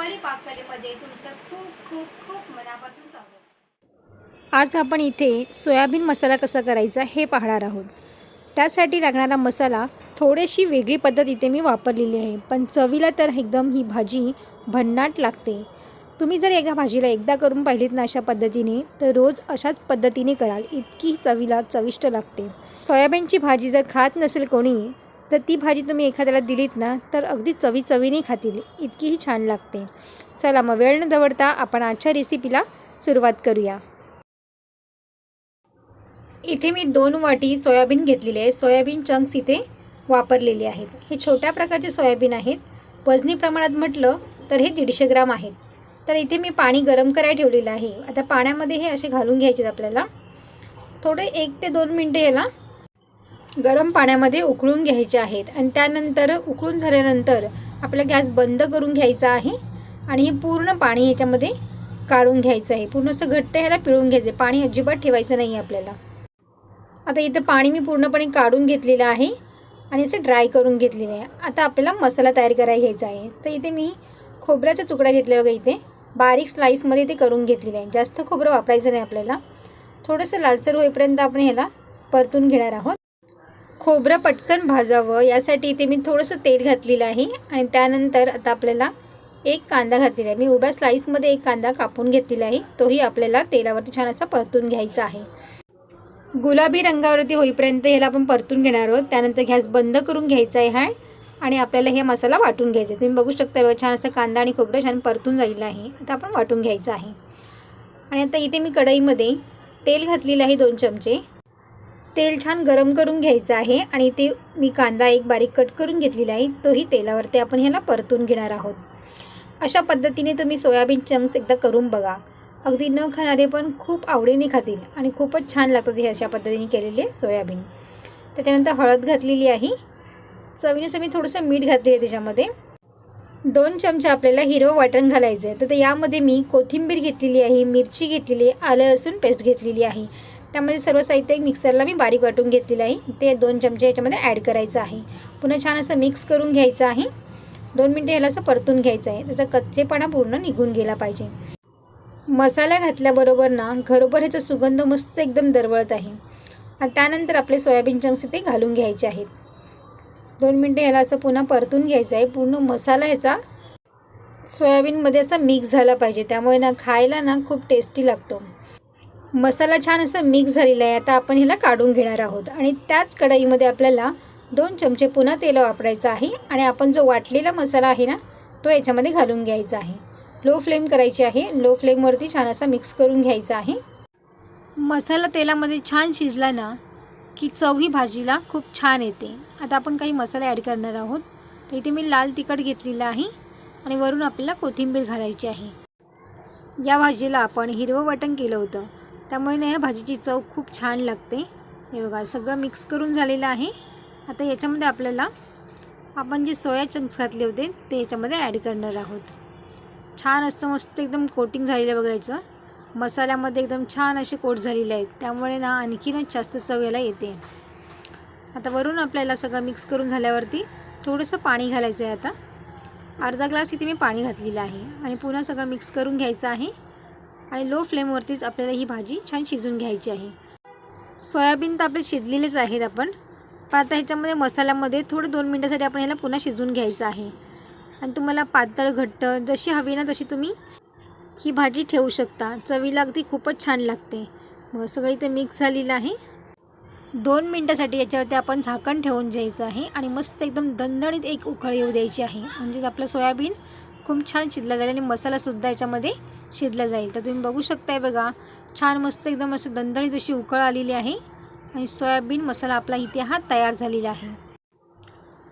रुपाली पाककलेमध्ये तुमचं खूप खूप खूप मनापासून स्वागत. आज आपण इथे सोयाबीन मसाला कसा करायचा हे पाहणार आहोत. त्यासाठी लागणारा मसाला थोडीशी वेगळी पद्धत इथे मी वापरलेली आहे पण चवीला तर एकदम ही भाजी भन्नाट लागते. तुम्ही जर एका भाजीला एकदा करून पाहिलीत ना अशा पद्धतीने तर रोज अशाच पद्धतीने कराल इतकी चवीला चविष्ट लागते. सोयाबीनची भाजी जर खात नसेल कोणी तर ती भाजी तुम्ही एखाद्याला दिलीत ना तर अगदी चवी चवीने खातील. इतकीही छान लागते. चला मग वेळ न दवडता आपण आजच्या रेसिपीला सुरुवात करूया. इथे मी दोन वाटी सोयाबीन घेतलेली आहे. सोयाबीन चंक्स इथे वापरलेले आहेत. हे छोट्या प्रकारचे सोयाबीन आहेत. वजनी प्रमाणात म्हटलं तर हे दीडशे ग्राम आहेत. तर इथे मी पाणी गरम करायला ठेवलेलं आहे. आता पाण्यामध्ये हे असे घालून घ्यायचे आपल्याला. थोडे एक ते दोन मिनटं याला गरम पाण्यामध्ये उकळून घ्यायचे आहेत. आणि त्यानंतर उकळून झाल्यानंतर आपला गॅस बंद करून घ्यायचा आहे. आणि हे पूर्ण पाणी याच्यामध्ये काढून घ्यायचं आहे. पूर्ण असं घट्ट ह्याला पिळून घ्यायचं पाणी अजिबात ठेवायचं नाही आपल्याला. आता इथं पाणी मी पूर्णपणे काढून घेतलेलं आहे. आणि असं ड्राय करून घेतलेलं आहे. आता आपल्याला मसाला तयार करायला घ्यायचा आहे. तर इथे मी खोबऱ्याचा तुकडा घेतला बघा इथे. बारीक स्लाईसमध्ये ते करून घेतलेलं आहे. जास्त खोबरं वापरायचं नाही आपल्याला. थोडंसं लालसर होईपर्यंत आपण ह्याला परतून घेणार आहोत. खोबरं पटकन भाजावं. यासाठी इथे मी थोडंसं तेल घातलेलं आहे. आणि त्यानंतर आता आपल्याला एक कांदा घातलेला आहे. मी उभ्या स्लाईसमध्ये एक कांदा कापून घेतलेला आहे. तोही आपल्याला तेलावरती छान असा परतून घ्यायचा आहे. गुलाबी रंगावरती होईपर्यंत ह्याला आपण परतून घेणार आहोत. त्यानंतर गॅस बंद करून घ्यायचा आहे हा. आणि आपल्याला हे मसाला वाटून घ्यायचा आहे तुम्ही बघू शकता बघा छान असं कांदा आणि खोबरं छान परतून झालेलं आहे. आता आपण वाटून घ्यायचं आहे. आणि आता इथे मी कढईमध्ये तेल घातलेलं आहे दोन चमचे. तेल छान गरम करून घ्यायचं आहे आणि ते मी कांदा एक बारीक कट करून घेतलेला आहे तोही तेलावरती आपण ह्याला परतून घेणार आहोत. अशा पद्धतीने तुम्ही सोयाबीन चंक्स एकदा करून बघा. अगदी न खाणारे पण खूप आवडीने खातील आणि खूपच छान लागतात हे अशा पद्धतीने केलेले सोयाबीन. त्याच्यानंतर हळद घातलेली आहे. चवीनुसार मी थोडंसं मीठ घातले आहे त्याच्यामध्ये. दोन चमचे आपल्याला हिरवं वाटण घालायचं आहे तर यामध्ये मी कोथिंबीर घेतलेली आहे मिरची घेतलेली आहे आलं लसूण पेस्ट घेतलेली आहे. त्यामध्ये सर्व साहित्य एक मिक्सरला मी बारीक वाटून घेतलेलं आहे. ते दोन चमचे याच्यामध्ये ॲड करायचं आहे. पुन्हा छान असं मिक्स करून घ्यायचं आहे. दोन मिनटं ह्याला असं परतून घ्यायचं आहे. त्याचा कच्चेपणा पूर्ण निघून गेला पाहिजे. मसाला घातल्याबरोबर ना घरोबर ह्याचा सुगंध मस्त एकदम दरवळत आहे. आणि त्यानंतर आपले सोयाबीन चंक्स इथे घालून घ्यायचे आहेत. दोन मिनटं ह्याला असं पुन्हा परतून घ्यायचं आहे. पूर्ण मसाला ह्याचा सोयाबीनमध्ये असा मिक्स झाला पाहिजे. त्यामुळे ना खायला ना खूप टेस्टी लागतो. मसाला छान असा मिक्स झालेला आहे. आता आपण ह्याला काढून घेणार आहोत. आणि त्याच कढईमध्ये आपल्याला दोन चमचे पुन्हा तेल वापरायचं आहे. आणि आपण जो वाटलेला मसाला आहे ना तो याच्यामध्ये घालून घ्यायचा आहे. लो फ्लेम करायची आहे. लो फ्लेमवरती छान असा मिक्स करून घ्यायचा आहे. मसाला तेलामध्ये छान शिजला ना की चव ही भाजीला खूप छान येते. आता आपण काही मसाले ॲड करणार आहोत. तर इथे मी लाल तिखट घेतलेलं आहे. आणि वरून आपल्याला कोथिंबीर घालायची आहे. या भाजीला आपण हिरवं वाटण केलं होतं. त्यामुळे ना या भाजीची चव खूप छान लागते. हे बघा सगळं मिक्स करून झालेलं आहे. आता याच्यामध्ये आपल्याला आपण जे सोया चंक्स घातले होते ते याच्यामध्ये ॲड करणार आहोत. छान असतं मस्त एकदम कोटिंग झालेलं बघायचं मसाल्यामध्ये एकदम छान असे कोट झालेले आहेत. त्यामुळे ना आणखीनच जास्त चव याला येते. आता वरून आपल्याला सगळं मिक्स करून झाल्यावरती थोडंसं पाणी घालायचं आहे आता. अर्धा ग्लास इथे मी पाणी घातलेलं आहे. आणि पुन्हा सगळं मिक्स करून घ्यायचं आहे. आणि लो फ्लेमवरतीच आपल्याला ही भाजी छान शिजून घ्यायची आहे. सोयाबीन तर आपले शिजलेलेच आहेत आपण. पण आता ह्याच्यामध्ये मसाल्यामध्ये थोडं दोन मिनटासाठी आपण ह्याला पुन्हा शिजून घ्यायचं आहे. आणि तुम्हाला पातळ घट्ट जशी हवी ना तशी तुम्ही ही भाजी ठेवू शकता. चवीला अगदी खूपच छान लागते. मग सगळं इथे मिक्स झालेलं आहे. दोन मिनटासाठी याच्यावरती आपण झाकण ठेवून द्यायचं आहे आणि मस्त एकदम दणदणीत एक उकळ येऊ द्यायची आहे. म्हणजेच आपलं सोयाबीन खूप छान शिजला जाईल आणि मसालासुद्धा याच्यामध्ये शिजला जाईल. तर तुम्ही बघू शकताय बघा छान मस्त एकदम असं दणदणीत अशी उकळ आलेली आहे. आणि सोयाबीन मसाला आपला इथे हा तयार झालेला आहे.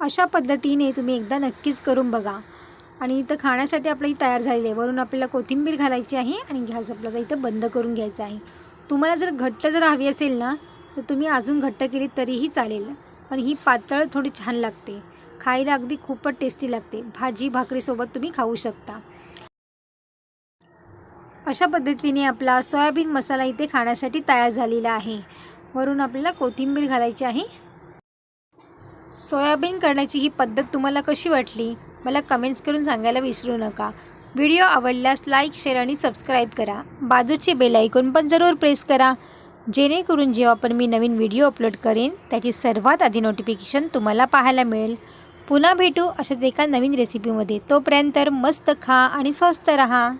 अशा पद्धतीने तुम्ही एकदा नक्कीच करून बघा. आणि इथं खाण्यासाठी आपलं ही तयार झालेली आहे. वरून आपल्याला कोथिंबीर घालायची आहे आणि गॅस आपल्याला इथं बंद करून घ्यायचा आहे. तुम्हाला जर घट्ट जर हवी असेल ना तर तुम्ही अजून घट्ट केली तरीही चालेल. पण ही पातळ थोडी छान लागते. खायला अगदी खूपच टेस्टी लागते. भाजी भाकरीसोबत तुम्ही खाऊ शकता. अशा पद्धतीने आपला सोयाबीन मसाला इथे खाण्यासाठी तयार झालेला आहे. वरून आपल्याला कोथिंबीर घालायची आहे. सोयाबीन करण्याची ही पद्धत तुम्हाला कशी वाटली? मला कमेंट्स करून सांगायला विसरू नका. व्हिडिओ आवडल्यास लाईक शेअर आणि सबस्क्राईब करा. बाजूचे बेल ऐकून पण जरूर प्रेस करा. जेणेकरून जेव्हा पण मी नवीन व्हिडिओ अपलोड करेन त्याची सर्वात आधी नोटिफिकेशन तुम्हाला पाहायला मिळेल. पुन्हा भेटू अशाच एका नवीन रेसिपीमध्ये तोपर्यंत मस्त खा आणि स्वस्त रहा.